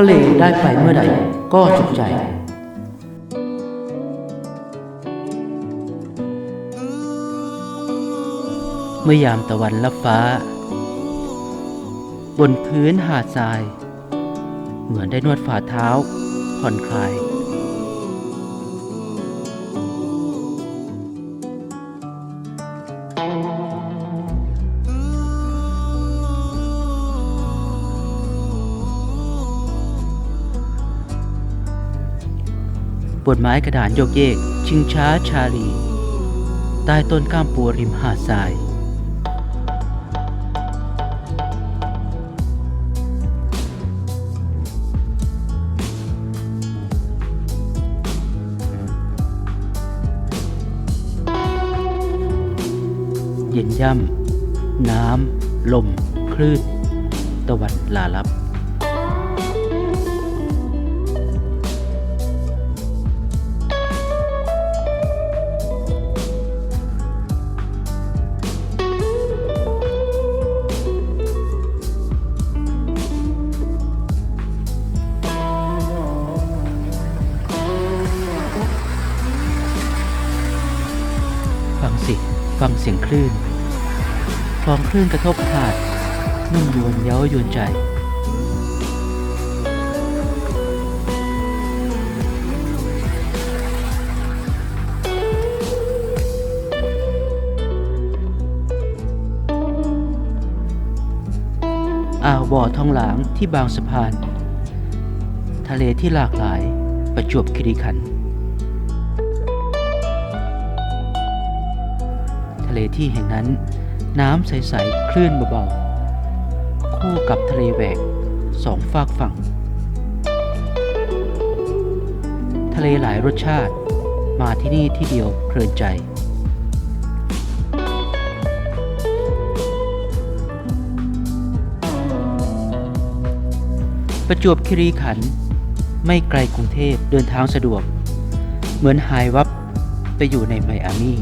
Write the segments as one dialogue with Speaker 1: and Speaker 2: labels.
Speaker 1: ทะเลได้ไปเมื่อใดก็สุขใจ เมื่อยามตะวันลับฟ้า บนพื้นหาดทราย เหมือนได้นวดฝ่าเท้าผ่อนคลาย บนไม้กระดานโยกเยก ชิงช้าชาลี ใต้ต้นก้ามปูริมหาดทราย เย็นย่ำ น้ำ ลม คลื่น ตะวันลาลับ คลื่นฟองคลื่นกระทบหาดนุ่มนวลเย้ายวนใจ อ่าวบ่อทองหลางที่บางสะพาน ทะเลที่หลากหลายประจวบคีรีขันธ์ เลที่แห่งนั้น น้ำใสๆคลื่นเบาๆคู่กับทะเลแหวกสองฝากฝั่ง ทะเลหลายรสชาติมาที่นี่ที่เดียวเพลินใจประจวบคีรีขันธ์ไม่ไกลกรุงเทพเดินทางสะดวก เหมือนหายวับไปอยู่ในไมอามี่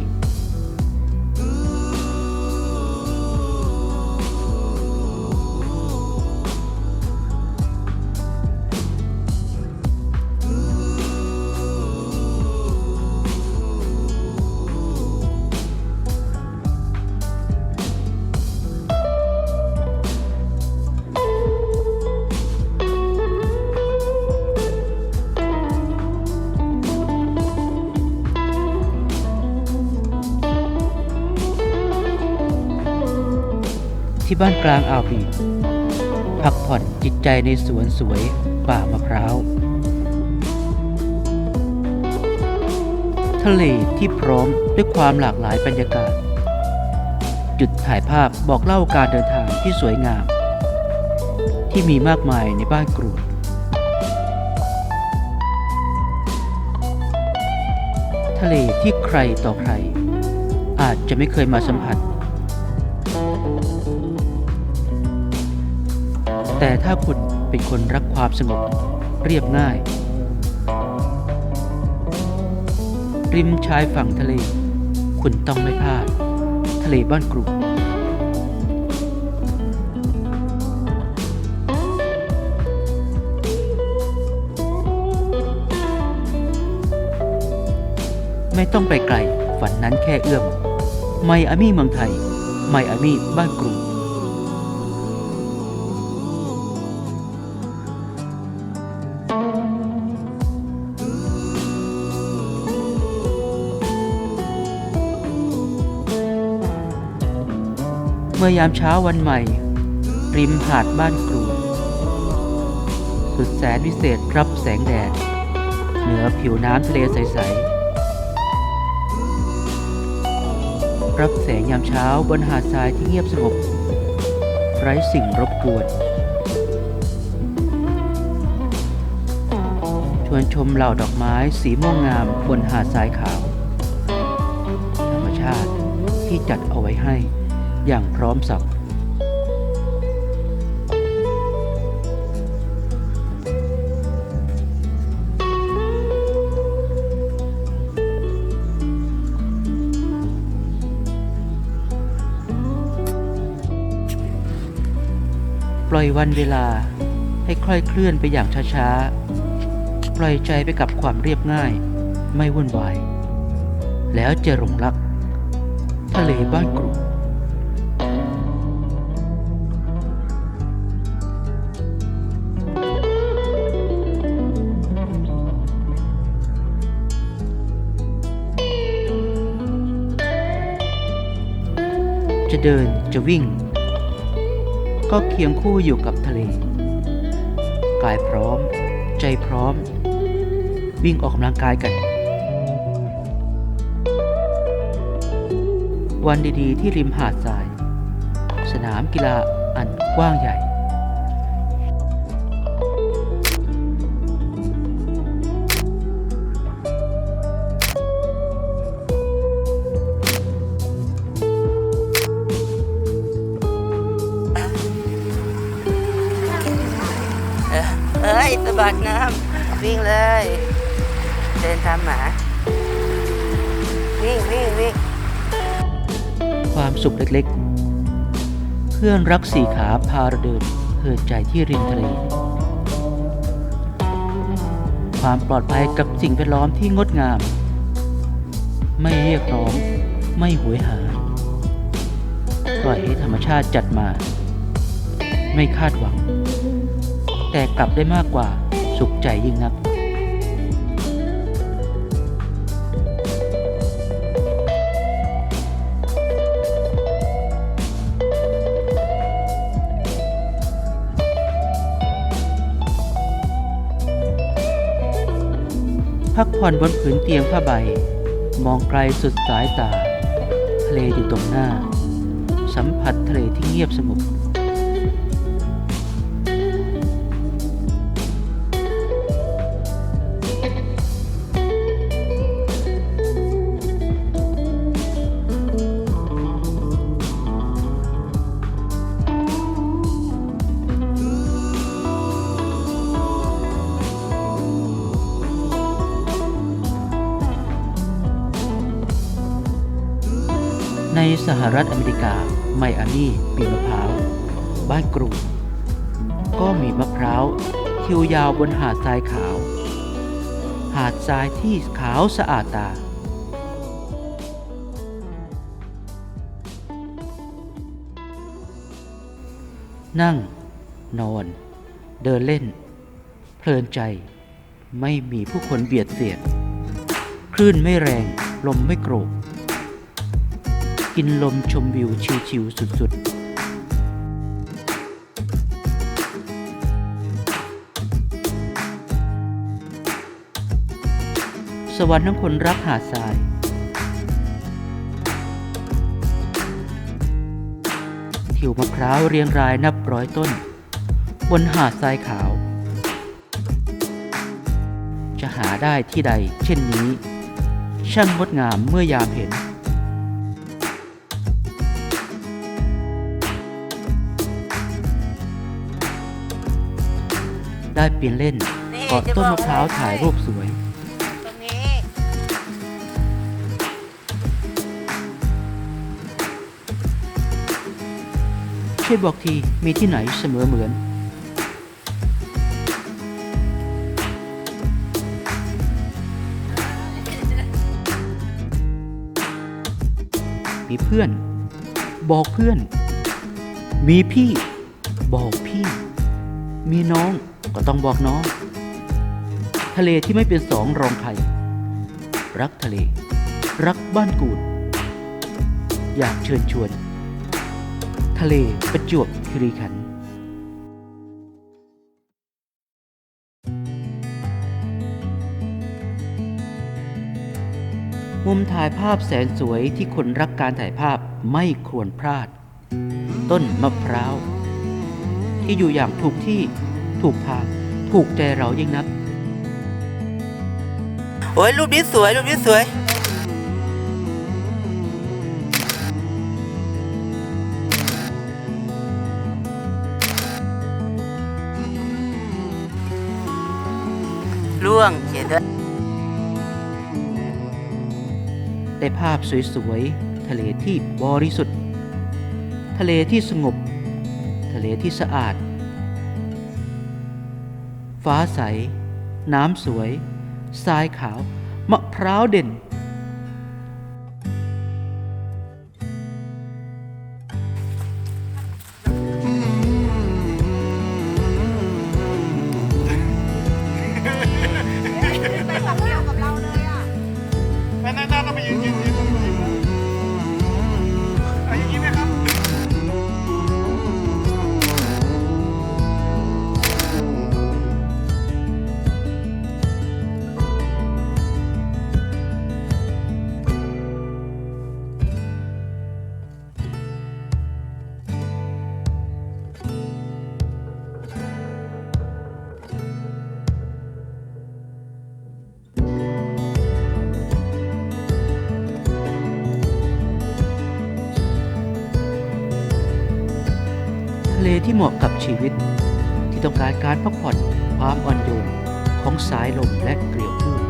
Speaker 1: ที่บ้านกลางอ่าวบีดพักผ่อนจิตใจในสวนสวยป่ามะพร้าว ทะเลที่พร้อมด้วยความหลากหลายบรรยากาศ จุดถ่ายภาพบอกเล่าการเดินทางที่สวยงาม ที่มีมากมายในบ้านกรวดทะเลที่ใครต่อใคร อาจจะไม่เคยมาสัมผัส แต่ถ้าคุณเป็นคนรักความสงบเรียบง่าย ริมชายฝั่งทะเล คุณต้องไม่พลาด ทะเลบ้านกรุงไม่ต้องไปไกล ฝันนั้นแค่เอื้อม ไมอามี่เมืองไทย ไมอามี่บ้านกรุง มื่อยามเช้าวันใหม่ ริมหาดบ้านกรูดสุดแสนวิเศษรับแสงแดด เหนือผิวน้ำทะเลใส ๆ รับแสงยามเช้าบนหาดทรายที่เงียบสงบ ไร้สิ่งรบกวน ชวนชมเหล่าดอกไม้สีม่วงงามบนหาดทรายขาว ธรรมชาติที่จัดเอาไว้ให้ อย่างพร้อมสับปล่อยวันเวลาให้ค่อยเคลื่อนไปอย่างช้าๆ ปล่อยใจไปกับความเรียบง่าย ไม่วุ่นวาย แล้วจะหลงรัก ทะเลบ้านกรุ จะเดินจะวิ่ง ก็เคียงคู่อยู่กับทะเล กายพร้อม ใจพร้อม วิ่งออกกำลังกายกัน วันดีๆที่ริมหาดทราย สนามกีฬาอันกว้างใหญ่
Speaker 2: อ้ยสะบัดน้ำวิ่งเลย เดินตามหมา วิ่งวิ่งวิ่ง
Speaker 1: ความสุขเล็กๆ เพื่อนรักสี่ขาพาเราเดินเหินใจที่ริมทะเล ความปลอดภัยกับสิ่งแวดล้อมที่งดงาม ไม่เรียกร้อง ไม่หวยหา ปล่อยให้ธรรมชาติจัดมา ไม่คาดหวัง แต่กลับได้มากกว่า สุขใจยิ่งนักพักผ่อนบนผืนเตียงผ้าใบ มองไกลสุดสายตา ทะเลอยู่ตรงหน้า สัมผัสทะเลที่เงียบสงบ สหรัฐอเมริกา ไมอามี่มีมะพร้าว บ้านกรุง ก็มีมะพร้าวทิวยาวบนหาดทรายขาว หาดทรายที่ขาวสะอาดตา นั่ง นอน เดินเล่น เพลินใจ ไม่มีผู้คนเบียดเสียด คลื่นไม่แรง ลมไม่โกรก กินลมชมวิวชิวๆสุดๆสวรรค์ของคนรักหาดทราย ทิวมะพร้าวเรียงรายนับร้อยต้น บนหาดทรายขาว จะหาได้ที่ใดเช่นนี้ ช่างงดงามเมื่อยามเห็น ปลี่ยนเล่นเกาะต้นมะพร้าวถ่ายรูปสวย
Speaker 2: ตรงนี้
Speaker 1: ช่วยบอกทีมีที่ไหนเสมอเหมือนมีเพื่อน บอกเพื่อน มีพี่ บอกพี่ มีน้องก็ต้องบอกน้อง ทะเลที่ไม่เป็นสองรองใคร รักทะเล รักบ้านกูด อยากเชิญชวน ทะเลประจวบคีรีขันธ์มุมถ่ายภาพแสนสวยที่คนรักการถ่ายภาพไม่ควรพลาด ต้นมะพร้าว ที่อยู่อย่างถูกที่ถูกทางถูกใจเรายิ่งนัก
Speaker 2: โอ้ยรูปนี้สวยรูปนี้สวยล่วงเขียนด้วย
Speaker 1: ได้ภาพสวยๆ ทะเลที่บริสุทธิ์ ทะเลที่สงบ ทะเลที่สะอาด ฟ้าใส น้ำสวย ทรายขาว มะพร้าวเด่น ที่เหมาะกับชีวิต ที่ต้องการการพักผ่อนความอ่อนโยนของสายลมและเกลียวคลื่น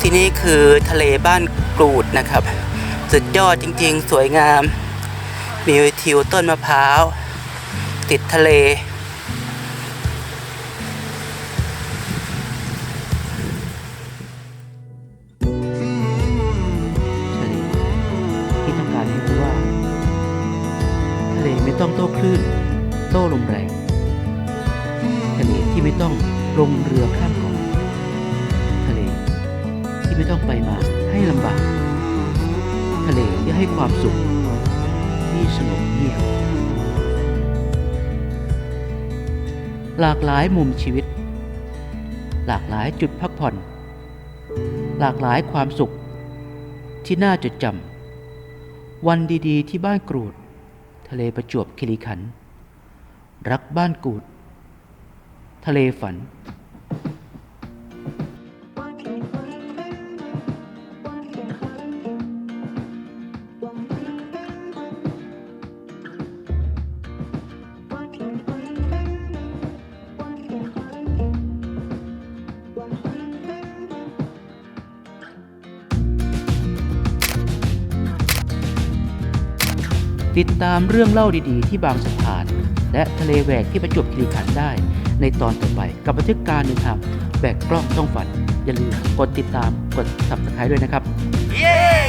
Speaker 2: ที่นี่คือทะเลบ้านกรูดนะครับ สุดยอดจริงๆ สวยงาม มีทิวต้นมะพร้าว ติดทะเล
Speaker 1: ต้องโต้คลื่น โต้ลมแรงทะเลที่ไม่ต้องลงเรือข้ามเกาะทะเลที่ไม่ต้องไปมาให้ลำบาก ทะเลที่ให้ความสุขที่สงบเงียบหลากหลายมุมชีวิต หลากหลายจุดพักผ่อน หลากหลายความสุขที่น่าจดจำวันดีๆ ที่บ้านกรูด ทะเลประจวบคิรีขันธ์รักบ้านกูด ทะเลฝัน ติดตามเรื่องเล่าดีๆ ที่บางสะพาน และทะเลแหวกที่ประจวบคีรีขันธ์ได้ ในตอนต่อไปกับบันทึกการเดินทางแบกกล้องต้องฝัน อย่าลืมกดติดตามกด subscribe ด้วยนะครับ
Speaker 2: เย้